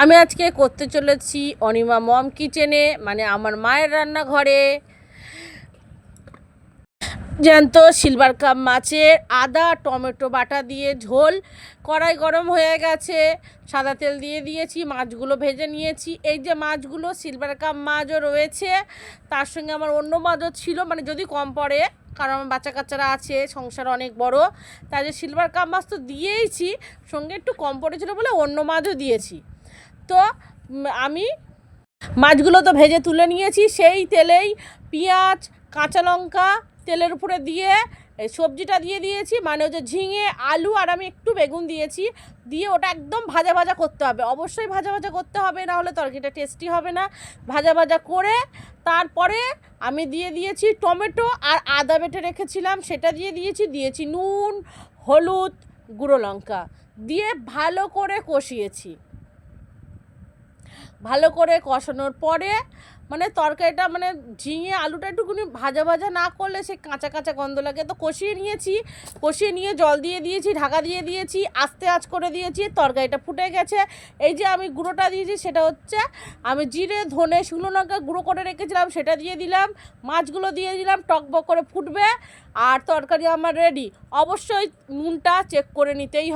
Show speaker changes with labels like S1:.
S1: আমি আজকে করতে চলেছি অনিমা মম কিচেনে মানে আমার মায়ের রান্নাঘরে। জ্যান্ত সিলভার কাপ মাছের আদা, টমেটো বাটা দিয়ে ঝোল। কড়াই গরম হয়ে গেছে, সাদা তেল দিয়ে দিয়েছি, মাছগুলো ভেজে নিয়েছি। এই যে মাছগুলো, সিলভার কাপ মাছও রয়েছে, তার সঙ্গে আমার অন্য মাছও ছিল মানে যদি কম পড়ে, কারণ আমার বাচ্চা কাচ্চারা আছে, সংসার অনেক বড়, তাই যে সিলভার কাপ মাছ তো দিয়েইছি, সঙ্গে একটু কম পড়েছিল বলে অন্য মাছও দিয়েছি। তো আমি মাছগুলো তো ভেজে তুলে নিয়েছি, সেই তেলেই পেঁয়াজ, কাঁচা লঙ্কা তেলের উপরে দিয়ে সবজিটা দিয়ে দিয়েছি মানে হচ্ছে ঝিঙে, আলু আর আমি একটু বেগুন দিয়েছি, দিয়ে ওটা একদম ভাজা ভাজা করতে হবে। অবশ্যই ভাজা ভাজা করতে হবে, না হলে তরকারিটা টেস্টি হবে না। ভাজা ভাজা করে তারপরে আমি দিয়ে দিয়েছি টমেটো আর আদা বেটে রেখেছিলাম, সেটা দিয়ে দিয়েছি দিয়েছি নুন, হলুদ, গুঁড়ো লঙ্কা, দিয়ে ভালো করে কষিয়েছি। ভালো করে কষানোর পরে মানে তরকারিটা মানে ঝিঙে আলুটা একটুকুনি ভাজা ভাজা না করলে সে কাঁচা কাঁচা গন্ধ লাগে। তো কষিয়ে নিয়েছি, কষিয়ে নিয়ে জল দিয়ে দিয়েছি, ঢাকা দিয়ে দিয়েছি, আস্তে আঁচ করে দিয়েছি, তরকারিটা ফুটে গেছে। এই যে আমি গুঁড়োটা দিয়েছি সেটা হচ্ছে, আমি জিরে, ধনে, শুকনো লঙ্কা গুঁড়ো করে রেখেছিলাম, সেটা দিয়ে দিলাম, মাছগুলো দিয়ে দিলাম টকবক করে ফুটবে, আর তরকারি আমার রেডি অবশ্যই নুনটা চেক করে নিতেই